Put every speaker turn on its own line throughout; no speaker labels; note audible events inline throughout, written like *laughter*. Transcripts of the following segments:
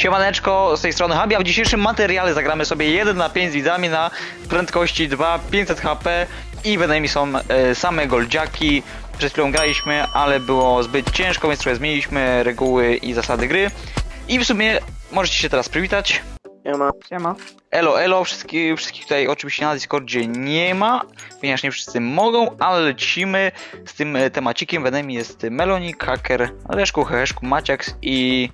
Siemaneczko, z tej strony Habi, a w dzisiejszym materiale zagramy sobie 1 na 5 z widzami na prędkości 2, 500 HP i wynajmniej są e, same goldziaki. Przed chwilą graliśmy, ale było zbyt ciężko, więc trochę zmieniliśmy reguły i zasady gry. I w sumie możecie się teraz przywitać.
Nie ma.
Siema.
Elo, elo, wszystkich, wszystkich tutaj oczywiście na Discordzie nie ma, ponieważ nie wszyscy mogą, ale lecimy z tym e, temacikiem. Wenem jest Melonik, Hacker, Leszku, Heheszku, Maciax i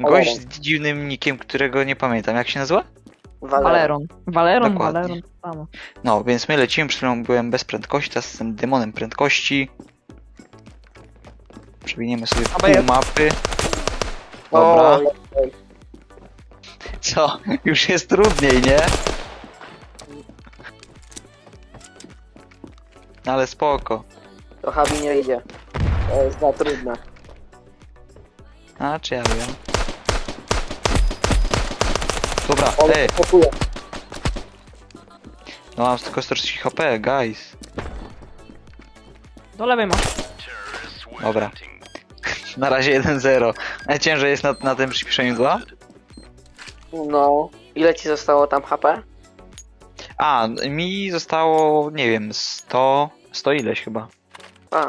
gość z dziwnym nikiem, którego nie pamiętam. Jak się nazywa?
Valeron. Valeron,
Dokładnie.
Valeron, samo.
No, więc my lecimy, przed chwilą byłem bez prędkości, teraz jestem demonem prędkości. Przewiniemy sobie
Dobra,
pół
ja-
mapy. Dobra.
O,
Co? Już jest trudniej, nie? Ale spoko.
to Habi nie idzie. To jest za trudne.
A, czy ja wiem. Dobra,
On
ej,
spokuje.
no mam tylko 140 HP, guys.
Do lewej masz.
Dobra. Na razie 1-0. Najciężej jest na, na tym przyspieszeniu 2.
No. Ile ci zostało tam HP?
A, mi zostało, nie wiem, 100, 100 ileś chyba.
A.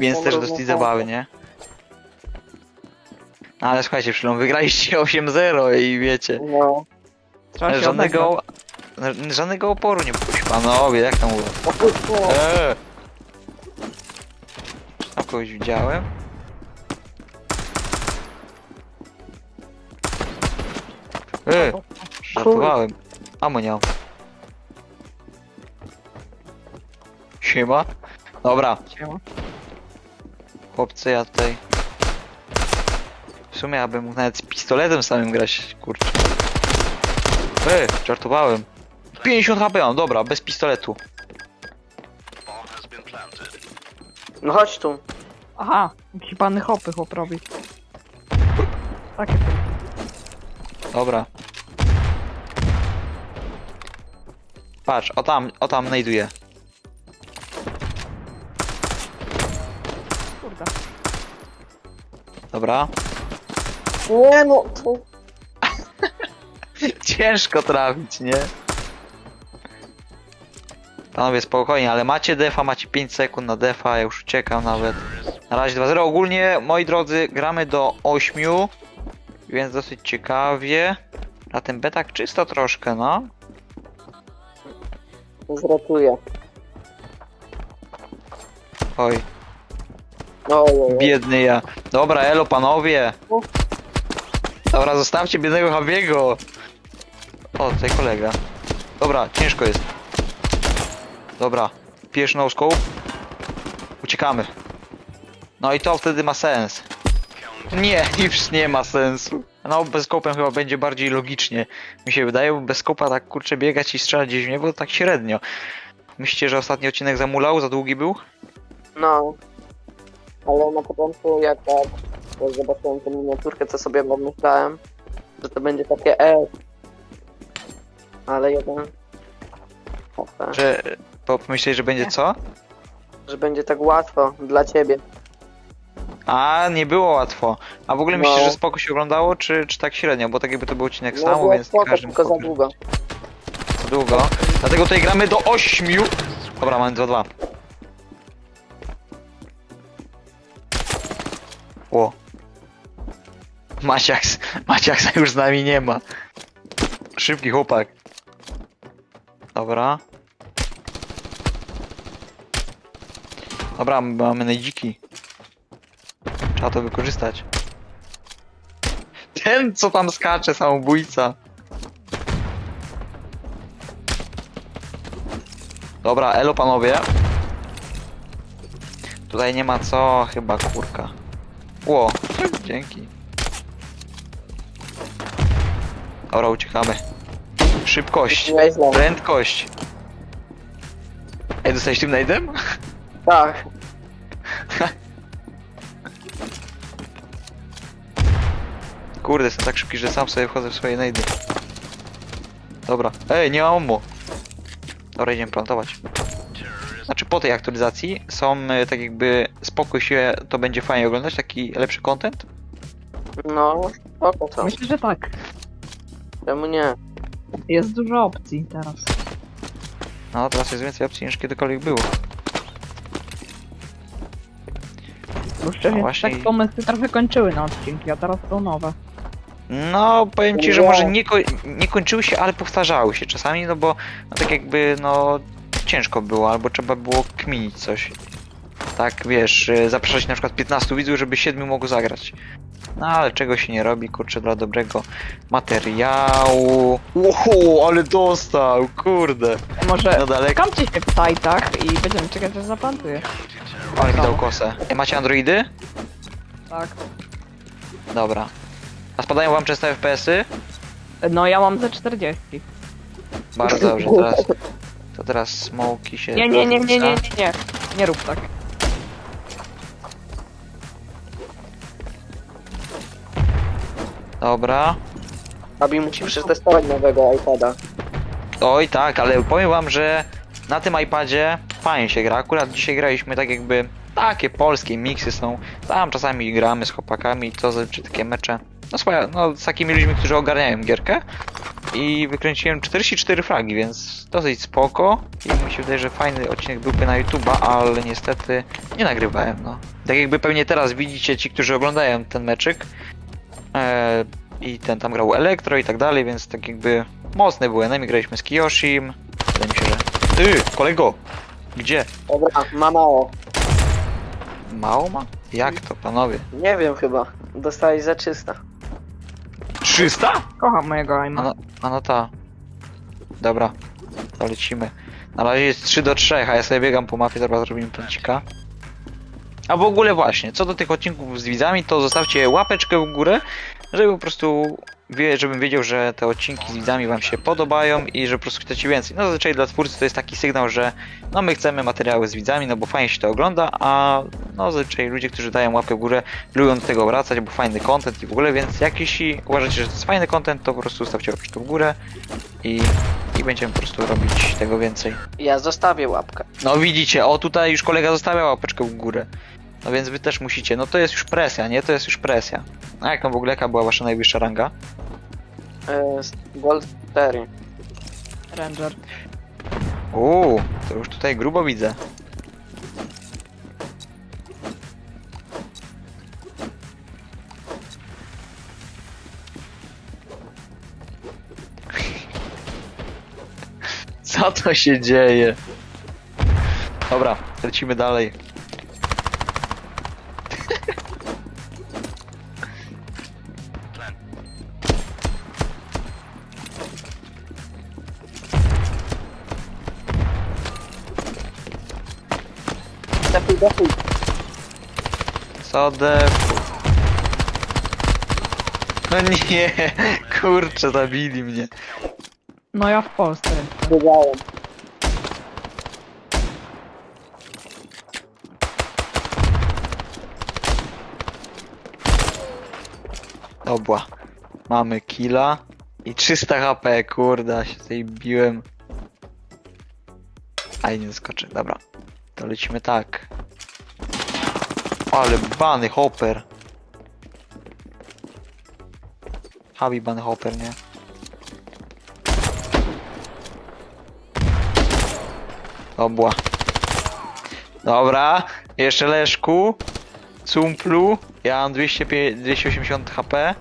Więc też dosyć zabawy, nie? No ale słuchajcie, chwilą wygraliście *laughs* 8-0 i wiecie,
No.
Trzeba się
żadnego, żadnego oporu nie puść. Panowie, jak tam było?
O.
Eee! A kogoś widziałem? Eee, żartowałem. Amo nie mam. Siema. Dobra.
Siema.
chłopcy, ja tutaj... W sumie ja bym mógł nawet z pistoletem samym grać, kurczę. Eee, żartowałem. 50 HP mam, dobra, bez pistoletu.
No chodź tu.
Aha, jakiś panny hopy chłop robi. Takie to.
Dobra. Patrz, o tam, o tam znajduję.
Kurde.
Dobra.
Nie no. Tu. *laughs*
Ciężko trafić, nie? Panowie, spokojnie, ale macie defa, macie 5 sekund na defa, ja już uciekam nawet. Na razie 2-0. Ogólnie, moi drodzy, gramy do 8, więc dosyć ciekawie. Na tym betak czysto troszkę, no.
Zrotuję.
Oj,
No, oj, oj.
biedny ja. Dobra, elo panowie. Dobra, zostawcie biednego Habiego. O, tutaj kolega. Dobra, ciężko jest. Dobra, pierwszy no scope. Uciekamy. No i to wtedy ma sens. Nie, *laughs* już nie ma sensu. No, bez skopem chyba będzie bardziej logicznie. Mi się wydaje, bo bez skopa tak kurczę biegać i strzelać gdzieś w niebo, tak średnio. Myślicie, że ostatni odcinek zamulał? Za długi był?
No. Ale na początku jak tak jak zobaczyłem tę miniaturkę, co sobie pomyślałem, że to będzie takie E. Ale jeden. HP.
Że bo pomyśleli, że będzie co?
Że będzie tak łatwo dla ciebie.
A, nie było łatwo. A w ogóle
No.
myślicie, że spoko się oglądało, czy, czy tak średnio? Bo tak jakby to był odcinek
No
samo,
było
więc nie
spoko,
każdym
tylko za długo.
Za długo. Dlatego tutaj gramy do 8. Dobra, mamy 2-2. Ło. Maciax. Maciaxa *laughs* już z nami nie ma. Szybki chłopak. Dobra. Dobra, mamy najdziki. Trzeba to wykorzystać. Ten, co tam skacze, samobójca. Dobra, elo panowie. Tutaj nie ma co, chyba kurka. Ło, dzięki. Dobra, uciekamy. Szybkość, prędkość. Ej, dostałeś tym najdem?
Tak. *laughs*
Kurde, jestem tak szybki, że sam sobie wchodzę w swoje najdy. Dobra. Ej, nie mam ammo. Dobra, idziemy plantować. Znaczy po tej aktualizacji są e, tak jakby spokój się, to będzie fajnie oglądać, taki lepszy content.
No, spoko to.
Myślę, że tak.
Czemu nie?
Jest dużo opcji teraz.
No, teraz jest więcej opcji niż kiedykolwiek było.
Bo szczerze,
No właśnie
tak pomysły trochę kończyły na odcinki, a teraz są nowe.
No, powiem ci, że może nie, ko nie kończyły się, ale powtarzały się czasami, no bo no, tak jakby, no, ciężko było, albo trzeba było kminić coś. Tak, wiesz, y, zapraszać na przykład 15 widzów, żeby 7 mogło zagrać. No, ale czego się nie robi, kurczę, dla dobrego materiału. Ło, ale dostał, kurde.
Może
No daleko,
kamcie się w sajtach i będziemy czekać, aż zaplantuje.
ale mi dał kosę. E, Macie androidy?
Tak.
Dobra. A spadają wam często FPS-y?
No ja mam ze 40.
Bardzo dobrze, teraz... To teraz smoki się...
Nie, nie, nie, nie, nie, nie, nie. Nie rób tak.
Dobra.
Abi musi przetestować nowego iPada.
Oj tak, ale powiem wam, że na tym iPadzie fajnie się gra. Akurat dzisiaj graliśmy tak jakby takie polskie miksy są. Tam czasami gramy z chłopakami, to zazwyczaj takie mecze. No swoje, no z takimi ludźmi, którzy ogarniają gierkę. I wykręciłem 44 fragi, więc dosyć spoko. I mi się wydaje, że fajny odcinek byłby na YouTube'a, ale niestety nie nagrywałem, no. Tak jakby pewnie teraz widzicie ci, którzy oglądają ten meczyk. E, I ten tam grał Elektro i tak dalej, więc tak jakby mocny był enemy, graliśmy z Kiyoshim. Wydaje mi się, że... Ty, kolego! Gdzie?
Dobra, ma mało.
Mało ma? Jak to, panowie?
Nie wiem chyba. Dostałeś za 300.
300?
Kocham mojego
A
aima.
no, a no ta. Dobra, to lecimy. Na razie jest 3 do 3, a ja sobie biegam po mapie, zaraz zrobimy pęcika. A w ogóle właśnie, co do tych odcinków z widzami, to zostawcie łapeczkę w górę, żeby po prostu, żebym wiedział, że te odcinki z widzami wam się podobają i że po prostu chcecie więcej. No zazwyczaj dla twórcy to jest taki sygnał, że no my chcemy materiały z widzami, no bo fajnie się to ogląda, a no zazwyczaj ludzie, którzy dają łapkę w górę, lubią do tego wracać, bo fajny content i w ogóle, więc jak jeśli uważacie, że to jest fajny content, to po prostu stawcie łapeczkę w górę i, i będziemy po prostu robić tego więcej.
Ja zostawię łapkę.
No widzicie, o tutaj już kolega zostawia łapeczkę w górę. No więc wy też musicie, no to jest już presja, nie? To jest już presja. A jak tam w ogóle jaka była wasza najwyższa ranga?
E, Gold 4.
Ranger.
Uuu, to już tutaj grubo widzę. *laughs* Co to się dzieje? Dobra, lecimy dalej. Co de... No nie, *laughs* kurczę, zabili mnie.
No ja w Polsce.
Wiedziałem.
Dobra, mamy killa i 300 HP, kurde, się tutaj biłem. A nie skoczy, dobra. To lecimy tak. Ale bany hopper. Habi bany hopper, nie? Dobra. Dobra, jeszcze Leszku. Cumplu. Ja mam 200, 280 HP.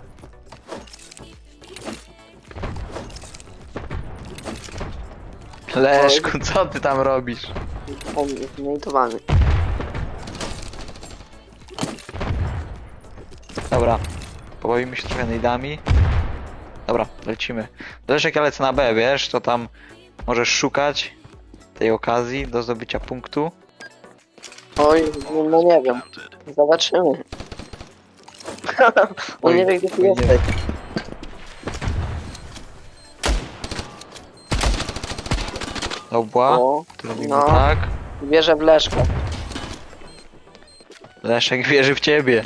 Leszku, co ty tam robisz?
On jest zmiejtowany.
Dobra, pobawimy się trochę nejdami. Dobra, lecimy. Leszek, ja lecę na B, wiesz, to tam możesz szukać tej okazji do zdobycia punktu.
Oj, no nie wiem. Zobaczymy. *laughs* On nie wie gdzie ty
oj, nie.
jesteś.
Dobra,
O,
to robimy
no.
tak.
wierzę w Leszka.
Leszek wierzy w ciebie.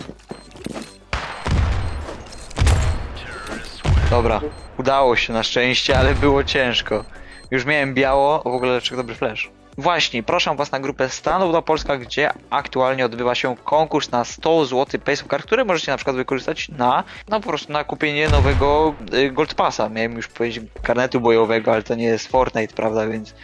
Dobra, udało się na szczęście, ale było ciężko. Już miałem biało, w ogóle Leszek dobry flash. Właśnie, proszę was na grupę Stanowna Polska, gdzie aktualnie odbywa się konkurs na 100 zł Pace Card, które możecie na przykład wykorzystać na, na po prostu na kupienie nowego y, Gold Passa. Miałem już powiedzieć karnetu bojowego, ale to nie jest Fortnite, prawda, więc...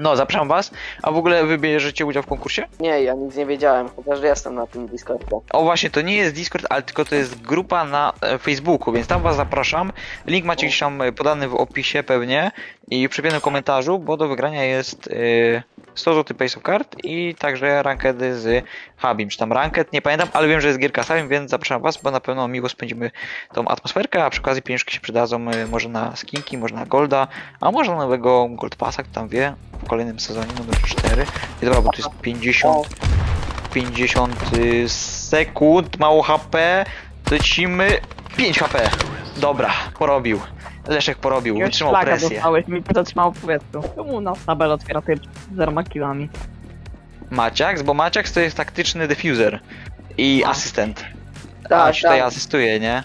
No, zapraszam was. A w ogóle wy bierzecie udział w konkursie?
Nie, ja nic nie wiedziałem, chociaż jestem na tym Discordzie.
O właśnie, to nie jest Discord, ale tylko to jest grupa na e, Facebooku, więc tam was zapraszam. Link macie gdzieś tam e, podany w opisie pewnie i przy jednym komentarzu, bo do wygrania jest e, 100 zł Pace of Card i także rankedy z Habim, czy tam ranked, nie pamiętam, ale wiem, że jest gierka samym, więc zapraszam was, bo na pewno miło spędzimy tą atmosferkę, a przy okazji pieniążki się przydadzą e, może na skinki, może na golda, a może na nowego Gold Passa, kto tam wie, w kolejnym sezonie numer 4. I dobra, bo to jest 50 50 y, sekund, mało HP, lecimy, 5 HP. Dobra, porobił. Leszek porobił,
Już
wytrzymał presję.
dostałeś, mi w powietrzu. Czemu nas tabel otwiera z armakilami?
Maciax, bo Maciax to jest taktyczny diffuser i
A.
asystent. A
Tak,
się tutaj
tak.
asystuje, nie?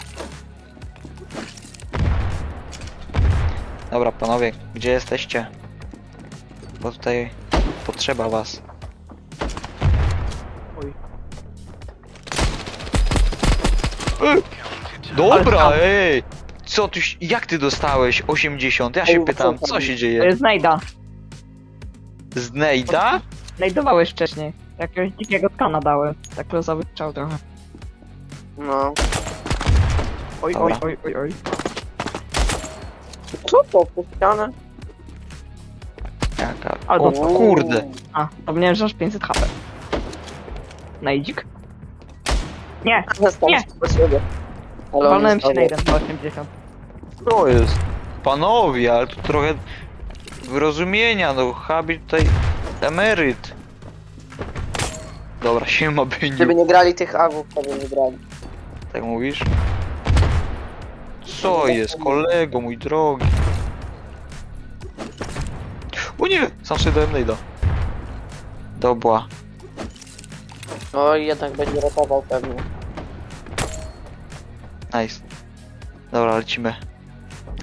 Dobra, panowie, gdzie jesteście? Bo tutaj potrzeba was.
Oj.
Dobra,
Ale
ej! Co ty, jak ty dostałeś 80? Ja się
Ej,
pytam,
co
co
tam?
się
To
dzieje?
jest Nejda.
Z Nejda?
Nejdowałeś wcześniej. Jakiegoś dzikiego skana dały. Tak losowy strzał trochę.
No.
Oj, oj,
Dobra.
oj, oj, oj.
Co to, przez ścianę?
Jaka?
Albo-
O kurde!
A, zapomniałem, że aż 500 HP. Nejdzik? Nie, *laughs*
Został
Nie.
Ale on
walnąłem się za 80.
Co jest? Panowie, ale tu trochę wyrozumienia, no Habi tutaj emeryt. Dobra, *laughs* siema
Gdyby
Byniu,
nie grali tych awów, to by wygrali.
tak mówisz? Co jest, kolego mój drogi? O nie, sam sobie dałem Nejda. Dobra,
Oj, jednak będzie ratował pewnie.
Dobra, lecimy.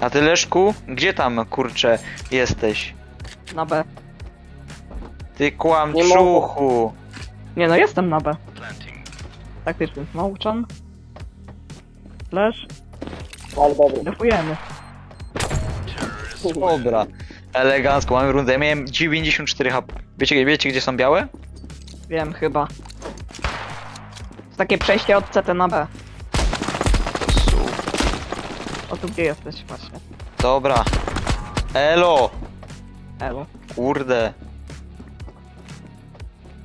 A ty Leszku, gdzie tam kurczę jesteś?
Na B.
Ty kłamczuchu!
Nie no, jestem na B. Taktyczny Smołczan. Flash.
Ale dobry.
Defujemy.
Dobra. Elegancko, mamy rundę. Ja miałem 94 HP. Wiecie, wiecie gdzie są białe?
Wiem, chyba. To takie przejście od CT na B. O tu gdzie jesteś właśnie.
Dobra. Elo!
Elo.
Kurde.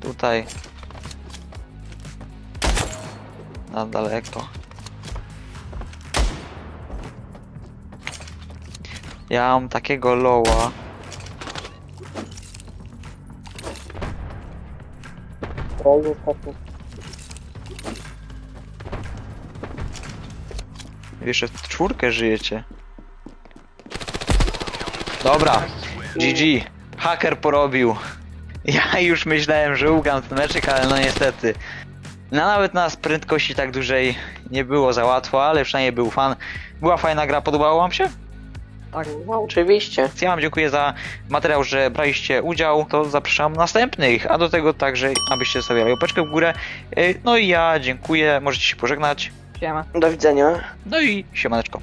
Tutaj. Na daleko. Ja mam takiego loła.
Oj, ostatnio.
Jeszcze w czwórkę żyjecie. Dobra. GG. Haker porobił. Ja już myślałem, że ugram ten meczek, ale no niestety. No nawet na prędkości tak dużej nie było za łatwo, ale przynajmniej był fan. Była fajna gra, podobało wam się?
Tak.
No, oczywiście.
Ja wam dziękuję za materiał, że braliście udział. To zapraszam następnych, a do tego także, abyście stawiali łapeczkę w górę. Yy, No i ja dziękuję, możecie się pożegnać.
Siema.
Do widzenia.
No i siemaneczko.